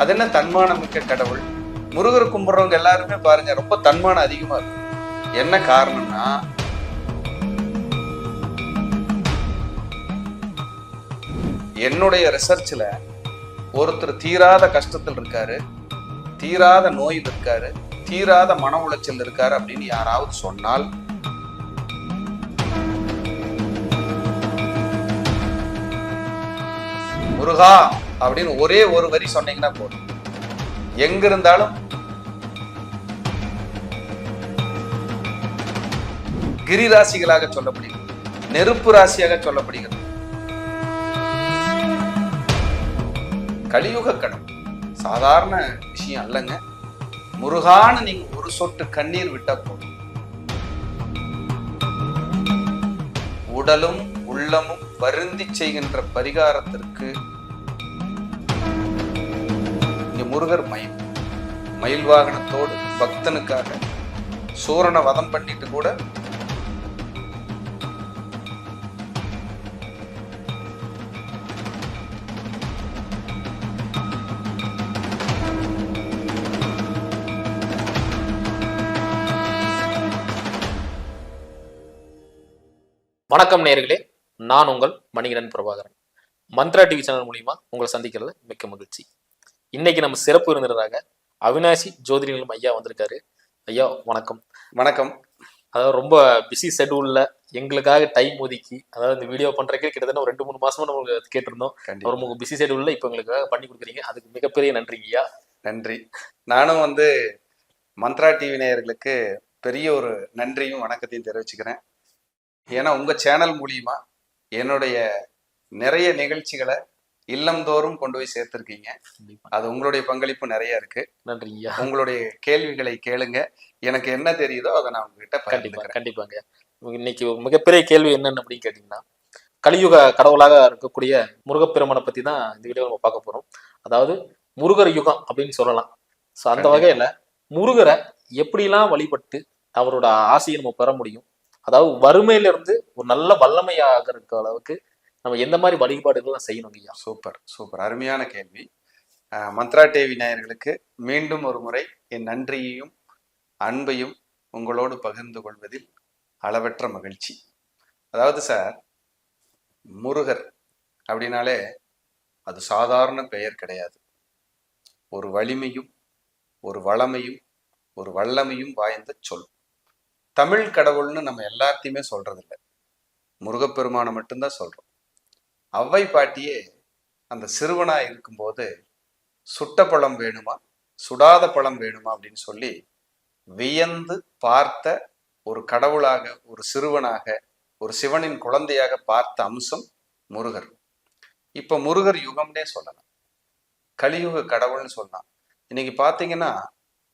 அது என்ன தன்மானம் மிக்க கடவுள்? முருகர் கும்பிட்றவங்க எல்லாருமே பாருங்க ரொம்ப தன்மானம் அதிகமா இருக்கும் என்ன காரணம்னா என்னுடைய ரிசர்ச்ல ஒருத்தர் தீராத கஷ்டத்தில் இருக்காரு தீராத நோயில் இருக்காரு தீராத மன உளைச்சல் இருக்காரு அப்படின்னு யாராவது சொன்னால் முருகா அப்படின்னு ஒரே ஒரு வரி சொன்னீங்கன்னா போதும். எங்க இருந்தாலும் கிரிராசிகளாக சொல்லப்படுகிறது. நெருப்பு ராசியாக சொல்லப்படுகிறது. கலியுக கடன் சாதாரண விஷயம் அல்லங்க. முருகான நீங்க ஒரு சொட்டு கண்ணீர் விட்டா போதும். உடலும் உள்ளமும் வருந்தி செய்கின்ற பரிகாரத்திற்கு முருகர் மயில். மயில் வாகனத்தோடு பக்தனுக்காக சூரனை வதம் பண்ணிட்டு கூட வணக்கம் நேர்களே. நான் உங்கள் மணிகரன் பிரபாகரன். மந்த்ரா டிவி சேனல் மூலியமா உங்களை சந்திக்கிறது மிக்க மகிழ்ச்சி. இன்னைக்கு நம்ம சிறப்பு விருந்தினராக அவினாசி ஜோதிடங்களும் ஐயா வந்திருக்காரு. ஐயா வணக்கம். வணக்கம். அதாவது ரொம்ப பிஸி ஷெட்யூல்ல எங்களுக்காக டைம் ஒதுக்கி அதாவது இந்த வீடியோ பண்றதுக்கு கிட்டத்தட்ட ஒரு ரெண்டு மூணு மாசமா நம்ம கேட்டிருந்தோம். ரொம்ப பிஸி ஷெட்யூல்ல இப்போ எங்களுக்காக பண்ணி கொடுக்குறீங்க. அதுக்கு மிகப்பெரிய நன்றிங்க ஐயா. நன்றி. நானும் வந்து மந்த்ரா டிவி நேயர்களுக்கு பெரிய ஒரு நன்றியும் வணக்கத்தையும் தெரிவிச்சுக்கிறேன். ஏன்னா உங்க சேனல் மூலியமா என்னுடைய நிறைய நிகழ்ச்சிகளை இல்லந்தோறும் கொண்டு போய் சேர்த்திருக்கீங்க. அது உங்களுடைய பங்களிப்பு நிறைய இருக்கு. நன்றி ஐயா உங்களுடைய கேள்விகளை கேளுங்க. எனக்கு என்ன தெரியுதோ அதை நான் உங்ககிட்ட கண்டிப்பா கண்டிப்பாங்க. இன்னைக்கு மிகப்பெரிய கேள்வி என்னன்னு அப்படின்னு கேட்டீங்கன்னா கலியுக கடவுளாக இருக்கக்கூடிய முருகப்பெருமானை பத்தி தான் இந்த வீடியோ நம்ம பார்க்க போறோம். அதாவது முருகர் யுகம் அப்படின்னு சொல்லலாம். ஸோ அந்த. வகையில முருகரை எப்படிலாம் வழிபட்டு அவரோட ஆசையை நம்ம பெற முடியும்? அதாவது வறுமையில இருந்து ஒரு நல்ல வல்லமையாக இருக்க அளவுக்கு நம்ம எந்த மாதிரி வழிபாடுகள்லாம் செய்யணும் ஐயா? Super super. அருமையான கேள்வி. மந்த்ரா டேவி நாயர்களுக்கு மீண்டும் ஒரு முறை என் நன்றியையும் அன்பையும் உங்களோடு பகிர்ந்து கொள்வதில் அளவற்ற மகிழ்ச்சி. அதாவது சார் முருகர் அப்படின்னாலே அது சாதாரண பெயர் கிடையாது. ஒரு வலிமையும் ஒரு வளமையும் ஒரு வல்லமையும் வாய்ந்த சொல். தமிழ் கடவுள்னு நம்ம எல்லாத்தையுமே சொல்றதில்லை. முருகப்பெருமானை மட்டும்தான் சொல்றோம். அவ்வை பாட்டியே அந்த சிறுவனாக இருக்கும்போது சுட்ட பழம் வேணுமா? சுடாத பழம் வேணுமா? அப்படின்னு சொல்லி வியந்து பார்த்த ஒரு கடவுளாக ஒரு சிறுவனாக ஒரு சிவனின் குழந்தையாக பார்த்த அம்சம் முருகர். இப்போ முருகர் யுகம்னே சொல்லலாம். கலியுக கடவுள்னு சொல்லலாம். இன்னைக்கு பார்த்தீங்கன்னா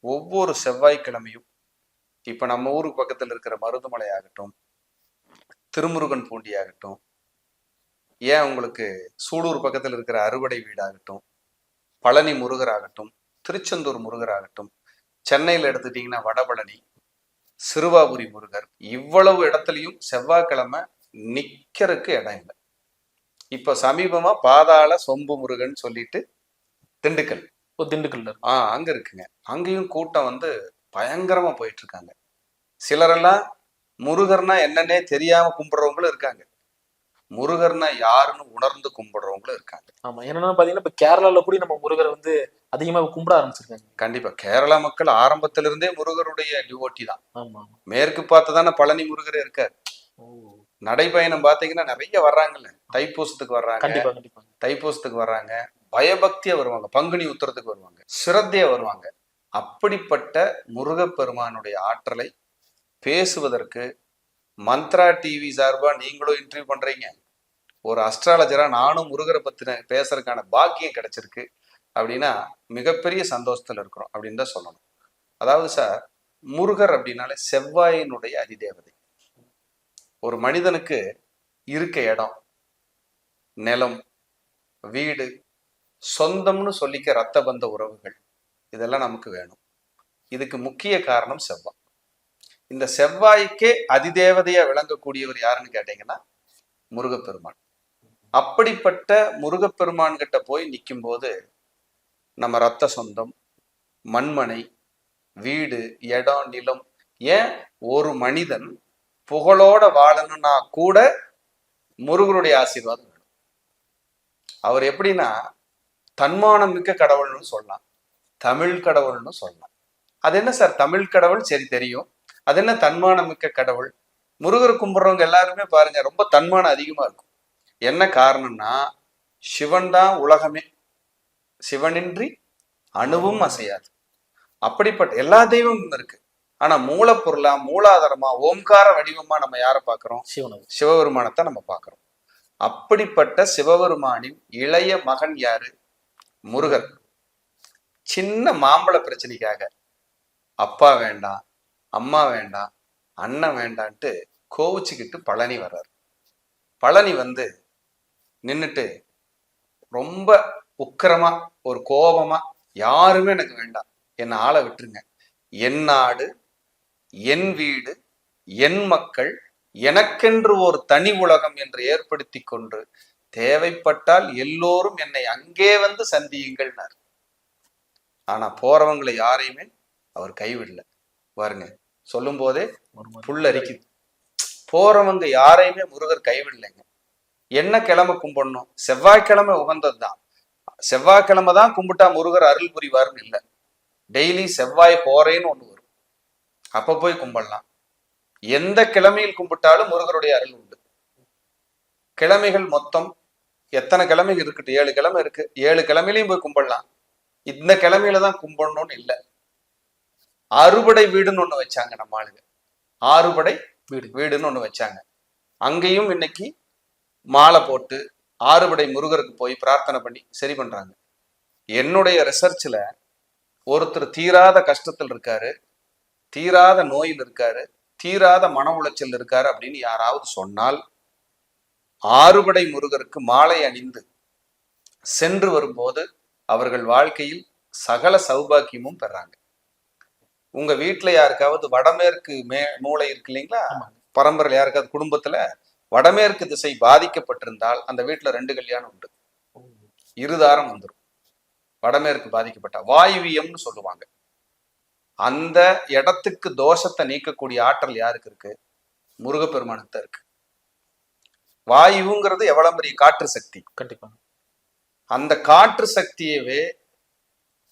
ஒவ்வொரு செவ்வாய்க்கிழமையும் இப்போ நம்ம ஊருக்கு பக்கத்தில் இருக்கிற மருதுமலை ஆகட்டும் திருமுருகன் பூண்டி ஆகட்டும் ஏன் உங்களுக்கு சூலூர் பக்கத்தில் இருக்கிற அறுவடை வீடாகட்டும் பழனி முருகர் ஆகட்டும் திருச்செந்தூர் முருகர் ஆகட்டும் சென்னையில் எடுத்துட்டீங்கன்னா வடபழனி சிறுவாபுரி முருகர் இவ்வளவு இடத்துலையும் செவ்வாய்க்கிழமை நிக்கிறதுக்கு இடம் இல்லை. இப்ப சமீபமா பாதாள சொம்பு முருகன் சொல்லிட்டு திண்டுக்கல். இப்போ திண்டுக்கல்ல. ஆ அங்க இருக்குங்க. அங்கேயும் கூட்டம் வந்து பயங்கரமா போயிட்டு இருக்காங்க. சிலரெல்லாம் முருகர்னா என்னன்னே தெரியாம கும்பிடுறவங்களும் இருக்காங்க. முருகர்னா யாருன்னு உணர்ந்து கும்பிடுறவங்களும் இருக்காங்க. ஆமா என்னன்னா பாத்தீங்கன்னா இப்ப கேரளால கூட நம்ம முருகரை வந்து அதிகமா கும்பிட ஆரம்பிச்சிருக்காங்க. கண்டிப்பா. கேரளா மக்கள் ஆரம்பத்துல இருந்தே முருகருடைய டிவோட்டி தான். ஆமா மேற்கு பார்த்து தானே பழனி முருகர் இருக்கார். நடைபயணம் பாத்தீங்கன்னா நிறைய வர்றாங்கல்ல. தைப்பூசத்துக்கு வர்றாங்க. கண்டிப்பா கண்டிப்பா. தைப்பூசத்துக்கு வர்றாங்க. பயபக்தியா வருவாங்க. பங்குனி உத்தரத்துக்கு வருவாங்க. சிரத்தையா வருவாங்க. அப்படிப்பட்ட முருகப்பெருமானுடைய ஆற்றலை பேசுவதற்கு மந்த்ரா டிவி சார்பா நீங்களும் இன்டர்வியூ பண்றீங்க. ஒரு அஸ்ட்ராலஜராக நானும் முருகரை பற்றின பேசுறதுக்கான பாக்கியம் கிடைச்சிருக்கு. அப்படின்னா மிகப்பெரிய சந்தோஷத்தில் இருக்கிறோம் அப்படின்னு தான் சொல்லணும். அதாவது சார் முருகர் அப்படின்னாலே செவ்வாயினுடைய அதிதேவதை. ஒரு மனிதனுக்கு இருக்க இடம் நிலம் வீடு சொந்தம்னு சொல்லிக்க ரத்த பந்த உறவுகள் இதெல்லாம் நமக்கு வேணும். இதுக்கு முக்கிய காரணம் செவ்வாய். இந்த செவ்வாய்க்கே அதிதேவதையா விளங்கக்கூடியவர் யாருன்னு கேட்டீங்கன்னா முருகப்பெருமான். அப்படிப்பட்ட முருகப்பெருமான் கிட்ட போய் நிற்கும் போது நம்ம ரத்த சொந்தம் மண்மனை வீடு இடம் நிலம் ஏன் ஒரு மனிதன் புகழோட வாழணும்னா கூட முருகருடைய ஆசீர்வாதம் வேணும். அவர் எப்படின்னா தன்மானம் மிக்க கடவுள்னு சொல்லலாம். தமிழ் கடவுள்னு சொல்லலாம். அது என்ன சார்? தமிழ் கடவுள் சரி தெரியும். அது என்ன தன்மானம் மிக்க கடவுள்? முருகர் கும்பிட்றவங்க எல்லாருமே பாருங்க ரொம்ப தன்மானம் அதிகமா இருக்கும். என்ன காரணம்னா சிவன் தான் உலகமே. சிவனின்றி அணுவும் அசையாது. அப்படிப்பட்ட எல்லா தெய்வமும் இருக்கு. ஆனா மூலப்பொருளா மூலாதாரமா ஓம்கார வடிவமா நம்ம யாரை பார்க்கிறோம்? சிவனது சிவபெருமானத்தை நம்ம பார்க்கிறோம். அப்படிப்பட்ட சிவபெருமானின் இளைய மகன் யாரு? முருகர் சின்ன மாம்பழ பிரச்சனைக்காக அப்பா வேண்டாம் அம்மா வேண்டாம் அண்ணன் வேண்டான்ட்டு கோவிச்சுக்கிட்டு பழனி வர்றார். பழனி வந்து நின்னுட்டு ரொம்ப உக்கிரமா ஒரு கோபமா யாருமே எனக்கு வேண்டாம் என்னை ஆளை விட்டுருங்க. என் நாடு என் வீடு என் மக்கள் எனக்கென்று ஒரு தனி உலகம் என்று ஏற்படுத்தி கொண்டு தேவைப்பட்டால் எல்லோரும் என்னை அங்கே வந்து சந்தியுங்கள்னார். ஆனா போறவங்களை யாரையுமே அவர் கைவிடல. பாருங்க சொல்லும் போதே. புல்லரிக்குது போறவங்க யாரையுமே முருகர் கைவிடலைங்க. என்ன கிழமை கும்பிடணும்? செவ்வாய்க்கிழமை உகந்தது தான் செவ்வாய்க்கிழமை தான் கும்பிட்டா முருகர் அருள் புரிவார்னு இல்லை. டெய்லி செவ்வாய் போறேன்னு ஒண்ணு வரும். அப்ப போய் கும்பிடலாம். எந்த கிழமையில் கும்பிட்டாலும் முருகருடைய அருள் உண்டு. கிழமைகள் மொத்தம் எத்தனை கிழமைகள் இருக்கட்டும் ஏழு கிழமை இருக்கு. ஏழு கிழமையிலையும் போய் கும்பிடலாம். இந்த கிழமையில தான் கும்பிடணும்னு இல்லை. அறுபடை வீடுன்னு ஒண்ணு வச்சாங்க நம்ம ஆளுங்க. ஆறுபடை வீடு. வீடுன்னு ஒண்ணு வச்சாங்க. அங்கேயும் இன்னைக்கு மாலை போட்டு ஆறுபடை முருகருக்கு போய் பிரார்த்தனை பண்ணி சரி பண்றாங்க. என்னுடைய ரிசர்ச்ல ஒருத்தர் தீராத கஷ்டத்தில் இருக்காரு தீராத நோயில் இருக்காரு தீராத மன உளைச்சல் இருக்காரு அப்படின்னு யாராவது சொன்னால் ஆறுபடை முருகருக்கு மாலை அணிந்து சென்று வரும்போது அவர்கள் வாழ்க்கையில் சகல சௌபாக்கியமும் பெறாங்க. உங்க வீட்டுல யாருக்காவது வடமேற்கு மே மூளை இருக்கு இல்லைங்களா. பரம்பரையில் யாருக்காவது குடும்பத்துல வடமேற்கு திசை பாதிக்கப்பட்டிருந்தால் அந்த வீட்டுல ரெண்டு கல்யாணம் உண்டு. இருதாரம் வந்துடும் வடமேற்கு பாதிக்கப்பட்ட. வாயுவியம்னு சொல்லுவாங்க. அந்த இடத்துக்கு தோஷத்தை நீக்கக்கூடிய ஆற்றல் யாருக்கு இருக்கு? முருகப்பெருமானுக்கு இருக்கு. வாயுங்கிறது எவ்வளவு பெரிய காற்று சக்தி. கண்டிப்பா. அந்த காற்று சக்தியவே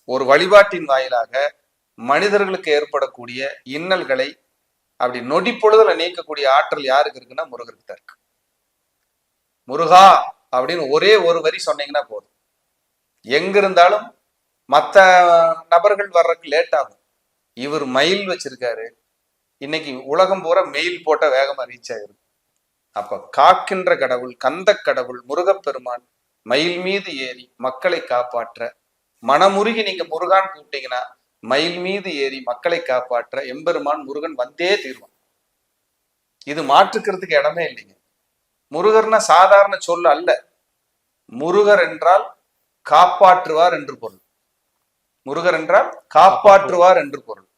ஒரு வழிபாட்டின் வாயிலாக மனிதர்களுக்கு ஏற்படக்கூடிய இன்னல்களை அப்படி நொடி பொழுதுல நீக்கக்கூடிய ஆற்றல் யாருக்கு இருக்குன்னா முருகருக்கு தான் இருக்கு. முருகா அப்படின்னு ஒரே ஒரு வரி சொன்னீங்கன்னா போதும். எங்க இருந்தாலும் மற்ற நபர்கள் வர்றதுக்கு லேட் ஆகும். இவர் மயில் வச்சிருக்காரு. இன்னைக்கு உலகம் பூரா மெயில் போட்ட வேகமா ரீச் ஆயிரும். அப்ப காக்கின்ற கடவுள் கந்த கடவுள் முருகப்பெருமான் மயில் மீது ஏறி மக்களை காப்பாற்ற மனமுருகி நீங்க முருகான் கூப்பிட்டீங்கன்னா மயில் மீது ஏறி மக்களை காப்பாற்ற எம்பெருமான் முருகன் வந்தே தீர்வான். இது மாற்றுக்கிறதுக்கு இடமே இல்லைங்க. முருகர்னா சாதாரண சொல் அல்ல. முருகர் என்றால் காப்பாற்றுவார் என்று பொருள். முருகர் என்றால் காப்பாற்றுவார் என்று பொருள்.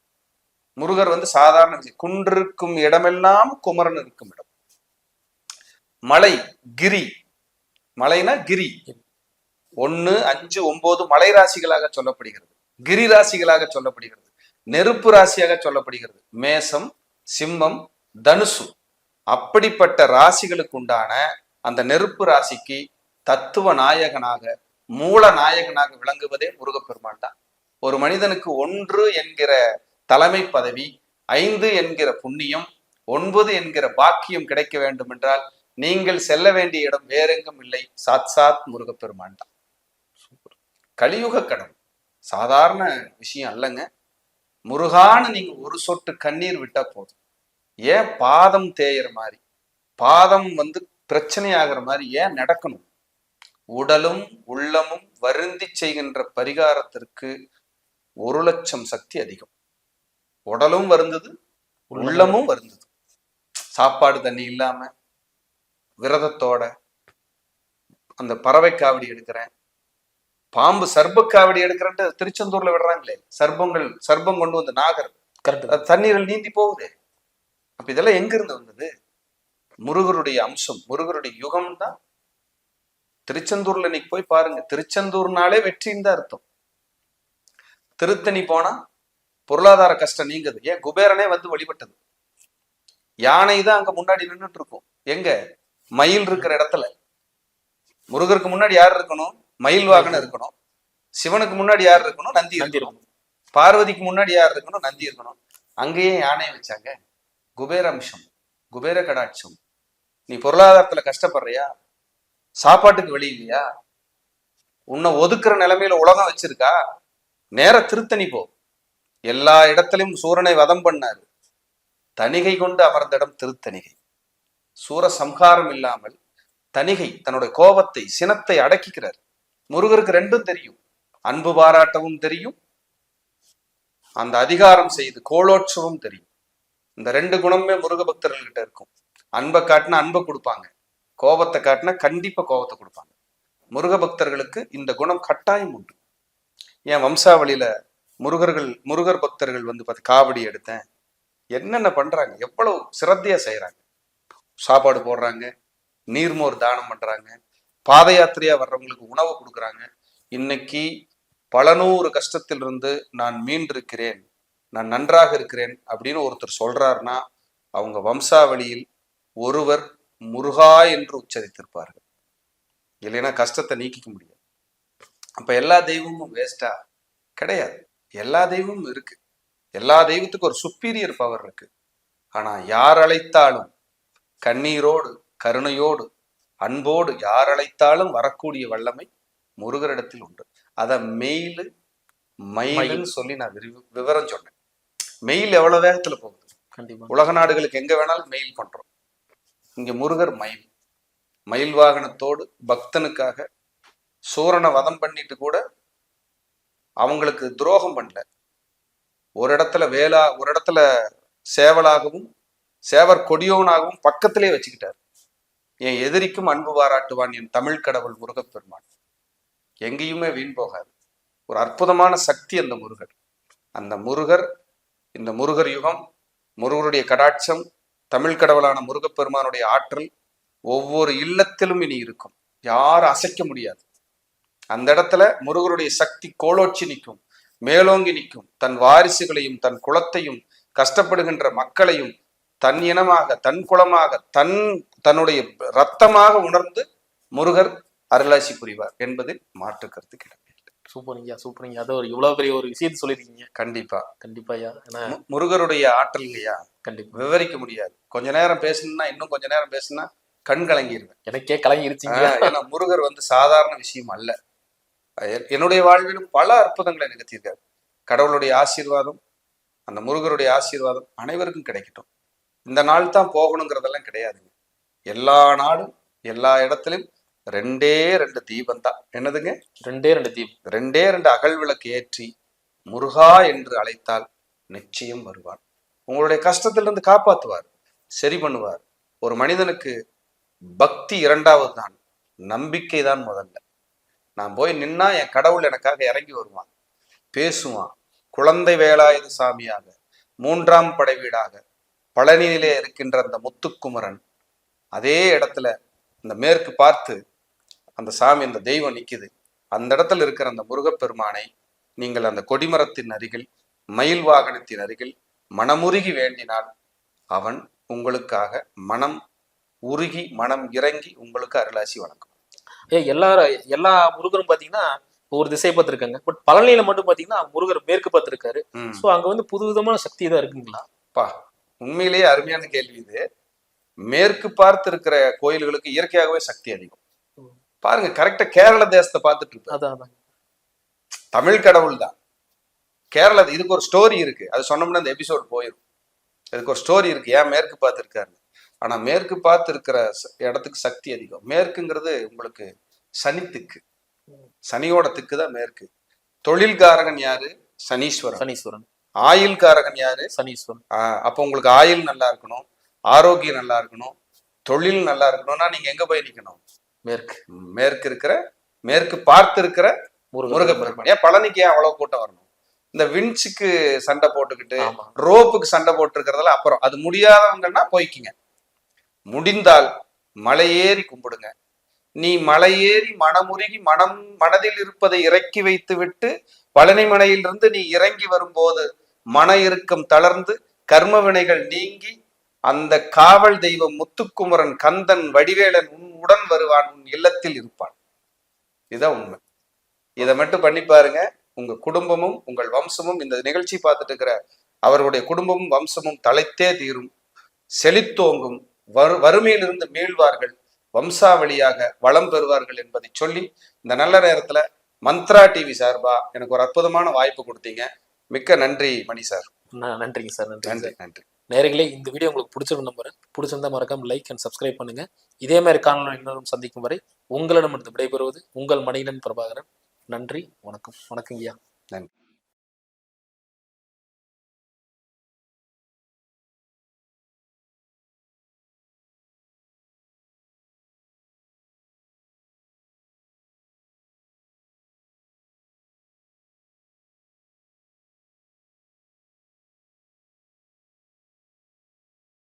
முருகர் வந்து சாதாரண விஷயம். குன்றிருக்கும் இடமெல்லாம் குமரன் இருக்கும் இடம். மலை கிரி. மலைனா கிரி. ஒன்னு அஞ்சு ஒன்பது மலை ராசிகளாக சொல்லப்படுகிறது. கிரி ராசிகளாக சொல்லப்படுகிறது. நெருப்பு ராசியாக சொல்லப்படுகிறது. மேசம் சிம்மம் தனுசு. அப்படிப்பட்ட ராசிகளுக்கு உண்டான அந்த நெருப்பு ராசிக்கு தத்துவ நாயகனாக மூல நாயகனாக விளங்குவதே முருகப்பெருமான் தான். ஒரு மனிதனுக்கு ஒன்று என்கிற தலைமை பதவி ஐந்து என்கிற புண்ணியம் ஒன்பது என்கிற பாக்கியம் கிடைக்க வேண்டும் என்றால் நீங்கள் செல்ல வேண்டிய இடம் வேறெங்கும் இல்லை. சாத் சாத் முருகப்பெருமான் தான். கலியுக கடன் சாதாரண விஷயம் அல்லங்க. முருகான்னு நீங்க ஒரு சொட்டு கண்ணீர் விட்டா போதும். ஏன் பாதம் தேயிற மாதிரி? பாதம் வந்து பிரச்சனை ஆகிற மாதிரி ஏன் நடக்கணும்? உடலும் உள்ளமும் வருந்தி செய்கின்ற பரிகாரத்திற்கு ஒரு லட்சம் சக்தி அதிகம். உடலும் வருந்தது உள்ளமும் வருந்தது. சாப்பாடு தண்ணி இல்லாம விரதத்தோட அந்த பறவை காவடி எடுக்கிறேன் பாம்பு சர்ப்ப காவடி எடுக்கிறேன்ட்டு திருச்செந்தூர்ல விடுறாங்களே. சர்ப்பங்கள் சர்ப்பம் கொண்டு வந்து நாகர். கரெக்ட் தண்ணீரில் நீந்தி போகுது. அப்ப இதெல்லாம் எங்க இருந்து வந்தது? முருகருடைய அம்சம் முருகருடைய யுகம் தான். திருச்செந்தூர்ல இன்னைக்கு போய் பாருங்க. திருச்செந்தூர்னாலே வெற்றின்னு தான் அர்த்தம். திருத்தணி போனா பொருளாதார கஷ்டம் நீங்குது. ஏன்? குபேரனே வந்து வழிபட்டது. யானை தான் அங்க முன்னாடி நின்றுட்டு இருக்கும். எங்க? மயில் இருக்கிற இடத்துல. முருகருக்கு முன்னாடி யார் இருக்கணும்? மயில் வாகனம் இருக்கணும். சிவனுக்கு முன்னாடி யார் இருக்கணும்? நந்தி இருக்கணும். பார்வதிக்கு முன்னாடி யார் இருக்கணும்? நந்தி இருக்கணும். அங்கேயே யானை வச்சாங்க? குபேர அம்சம் குபேர கடாட்சம். நீ பொருளாதாரத்துல கஷ்டப்படுறியா? சாப்பாட்டுக்கு இல்லையா? உன்னை ஒதுக்குற நிலைமையில உலகம் வச்சிருக்கா? நேர திருத்தணி போ. எல்லா இடத்திலும் சூரனை வதம் பண்ணாரு. தணிகை கொண்டு அமர்ந்த இடம் திருத்தணிகை. சூர சம்ஹாரம் இல்லாமல் தணிகை தன்னுடைய கோபத்தை சினத்தை அடக்கிக்கிறார். முருகருக்கு ரெண்டும் தெரியும். அன்பு பாராட்டவும் தெரியும். அந்த அதிகாரம் செய்து கோலோற்சவம் தெரியும். இந்த ரெண்டு குணமே முருக பக்தர்கள்கிட்ட இருக்கும். அன்பை காட்டினா அன்பை கொடுப்பாங்க. கோபத்தை காட்டினா கண்டிப்பா கோபத்தை கொடுப்பாங்க. முருக பக்தர்களுக்கு இந்த குணம் கட்டாயம் உண்டு. என் வம்சாவளியில முருகர்கள் முருகர் பக்தர்கள் வந்து பார்த்து காவடி எடுத்தேன். என்னென்ன பண்றாங்க? எவ்வளவு சிரத்தையா செய்யறாங்க சாப்பாடு போடுறாங்க. நீர்மோர் தானம் பண்றாங்க. பாத யாத்திரையா வர்றவங்களுக்கு உணவு கொடுக்குறாங்க. இன்னைக்கு பல நூறு கஷ்டத்திலிருந்து நான் மீண்டிருக்கிறேன் நான் நன்றாக இருக்கிறேன் அப்படின்னு ஒருத்தர் சொல்றாருன்னா அவங்க வம்சாவளியில் ஒருவர் முருகா என்று உச்சரித்திருப்பார்கள். இல்லைன்னா கஷ்டத்தை நீக்கிக்க முடியாது. அப்ப எல்லா தெய்வமும் வேஸ்டா கிடையாது. எல்லா தெய்வமும் இருக்கு. எல்லா தெய்வத்துக்கும் ஒரு சுப்பீரியர் பவர் இருக்கு. ஆனா யார் அழைத்தாலும் கண்ணீரோடு கருணையோடு அன்போடு யார் அழைத்தாலும் வரக்கூடிய வல்லமை முருகரிடத்தில் உண்டு. அத மெயிலு மயிலுன்னு சொல்லி நான் விவரம் சொன்னேன். மெயில் எவ்வளவு வேகத்துல போகுது? கண்டிப்பா. உலக நாடுகளுக்கு எங்க வேணாலும் மெயில் பண்றோம். இங்க முருகர் மயில். மயில் வாகனத்தோடு பக்தனுக்காக சூரனை வதம் பண்ணிட்டு கூட அவங்களுக்கு துரோகம் பண்ணல. ஒரு இடத்துல வேலா ஒரு இடத்துல சேவலாகவும் சேவர் கொடியோனாகவும் பக்கத்திலே வச்சுக்கிட்டார். என் எதிரிக்கும் அன்பு பாராட்டுவான் என் தமிழ் கடவுள் முருகப்பெருமான். எங்கேயுமே வீண் போகாது. ஒரு அற்புதமான சக்தி அந்த முருகர். அந்த முருகர் இந்த முருகர் யுகம் முருகருடைய கடாட்சம் தமிழ் கடவுளான முருகப்பெருமானுடைய ஆற்றல் ஒவ்வொரு இல்லத்திலும் இனி இருக்கும். யாரும் அசைக்க முடியாது. அந்த இடத்துல முருகருடைய சக்தி கோலோச்சி நிற்கும் மேலோங்கி நிற்கும். தன் வாரிசுகளையும் தன் குலத்தையும் கஷ்டப்படுகின்ற மக்களையும் தன் இனமாக தன் குலமாக தன் தன்னுடைய ரத்தமாக உணர்ந்து முருகர் அருளாசி புரிவார் என்பதில் மாற்று கருத்து கிடையாது சூப்பருங்கய்யா சூப்பருங்க அது ஒரு இவ்வளவு பெரிய ஒரு விஷயத்தை சொல்லிருக்கீங்க கண்டிப்பா. கண்டிப்பா ஐயா. முருகருடைய ஆற்றல் இல்லையா? கண்டிப்பா. விவரிக்க முடியாது. கொஞ்ச நேரம் பேசணும்னா இன்னும் கொஞ்ச நேரம் பேசணும்னா கண் கலங்கிடுவேன் எனக்கே கலங்கிருச்சுங்க ஏன்னா முருகர் வந்து சாதாரண விஷயம் அல்ல. என்னுடைய வாழ்விலும் பல அற்புதங்களை நிகழ்த்தியிருக்காரு. கடவுளுடைய ஆசீர்வாதம் அந்த முருகருடைய ஆசீர்வாதம் அனைவருக்கும் கிடைக்கட்டும். இந்த நாள் தான் போகணுங்கிறதெல்லாம் கிடையாதுங்க எல்லா நாளும் எல்லா இடத்திலும் ரெண்டே ரெண்டு தீபம் தான். என்னதுங்க? ரெண்டே ரெண்டு தீப் ரெண்டே ரெண்டு அகல் விளக்கு ஏற்றி முருகா என்று அழைத்தால் நிச்சயம் வருவார் உங்களுடைய கஷ்டத்திலிருந்து காப்பாத்துவார் சரி பண்ணுவார். ஒரு மனிதனுக்கு பக்தி இரண்டாவது தான் நம்பிக்கை தான் முதல்ல. நான் போய் நின்னா என் கடவுள் எனக்காக இறங்கி வருவான் பேசுவான். குழந்தை வேலாயுத சாமியாக மூன்றாம் படை வீடாக பழனியிலே இருக்கின்ற அந்த முத்துக்குமரன் அதே இடத்துல இந்த மேற்கு பார்த்து அந்த சாமி அந்த தெய்வம் நிக்குது. அந்த இடத்துல இருக்கிற அந்த முருகப்பெருமானை நீங்கள் அந்த கொடிமரத்தின் அருகில் மயில் வாகனத்தின் அருகில் மனமுருகி வேண்டினால் அவன் உங்களுக்காக மனம் உருகி மனம் இறங்கி உங்களுக்கு அருளாசி வழங்கும். ஏ எல்லா எல்லா முருகரும் பாத்தீங்கன்னா ஒரு திசை பார்த்திருக்காங்க. பட் பழனியில மட்டும் பாத்தீங்கன்னா முருகர் மேற்கு பார்த்திருக்காரு. சோ அங்க வந்து புதுவிதமான சக்தி தான் இருக்குங்களா? பா உண்மையிலேயே அருமையான கேள்வி இது. மேற்கு பார்த்து இருக்கிற கோயில்களுக்கு இயற்கையாகவே சக்தி அதிகம். பாருங்க கரெக்டா கேரள தேசத்தை பார்த்துட்டு அதான் தமிழ் கடவுள் தான். கேரளா இதுக்கு ஒரு ஸ்டோரி இருக்கு. அது சொன்னோம்னா அந்த எபிசோட் போயிடும் இதுக்கு ஒரு ஸ்டோரி இருக்கு. ஏன் மேற்கு பார்த்து இருக்காரு ஆனா மேற்கு பார்த்து இருக்கிற இடத்துக்கு சக்தி அதிகம். மேற்குங்கிறது உங்களுக்கு சனித்துக்கு சனியோட திக்கு தான் மேற்கு. தொழில்காரகன் யாரு? சனீஸ்வரன். சனீஸ்வரன். ஆயுள்காரகன் யாரு? சனீஸ்வரன். அப்போ உங்களுக்கு ஆயுள் நல்லா இருக்கணும் ஆரோக்கியம் நல்லா இருக்கணும் தொழில் நல்லா இருக்கணும்னா நீங்க எங்க போய் நிக்கணும்? மேற்கு. மேற்கு இருக்கிற மேற்கு பார்த்து இருக்கிற முருகப்பெருமான் ஏன் பழனிக்கு ஏன் அவ்வளவு கூட்டம் வரணும்? இந்த வின்ச்சுக்கு சண்டை போட்டுக்கிட்டு ரோப்புக்கு சண்டை போட்டு இருக்கிறதுல அப்புறம். அது முடியாதவங்கன்னா போய்க்கிங்க. முடிந்தால் மலையேறி கும்பிடுங்க. நீ மலையேறி மனமுருகி மனம் மனதில் இருப்பதை இறக்கி வைத்து விட்டு பழனிமலையிலிருந்து நீ இறங்கி வரும்போது மன இறுக்கம் தளர்ந்து கர்ம வினைகள் நீங்கி அந்த காவல் தெய்வம் முத்துக்குமரன் கந்தன் வடிவேலன் உன் உடன் வருவான் உன் இல்லத்தில் இருப்பான். இதுதான் உண்மை. இதை மட்டும் பண்ணி பாருங்க. உங்க குடும்பமும் உங்கள் வம்சமும் இந்த நிகழ்ச்சி பார்த்துட்டு இருக்கிற அவர்களுடைய குடும்பமும் வம்சமும் தலைத்தே தீரும். செழித்தோங்கும் வறு வறுமையிலிருந்து மீள்வார்கள். வம்சாவளியாக வளம் பெறுவார்கள் என்பதை சொல்லி இந்த நல்ல நேரத்துல மந்த்ரா டிவி சார்பா எனக்கு ஒரு அற்புதமான வாய்ப்பு கொடுத்தீங்க. மிக்க நன்றி மணி சார். நன்றிங்க சார் நன்றி நன்றி நன்றி. நேர்களே இந்த வீடியோ உங்களுக்கு பிடிச்சிருந்த நம்புறேன் பிடிச்சிருந்தா மறக்காம லைக் அண்ட் சப்ஸ்கிரைப் பண்ணுங்க. இதே மாதிரி காணொலி இன்னொரு சந்திக்கும் வரை உங்களிடமிருந்து விடைபெறுவது உங்கள் மணிகண்டன் பிரபாகரன். நன்றி வணக்கம். வணக்கம் ஐயா நன்றி.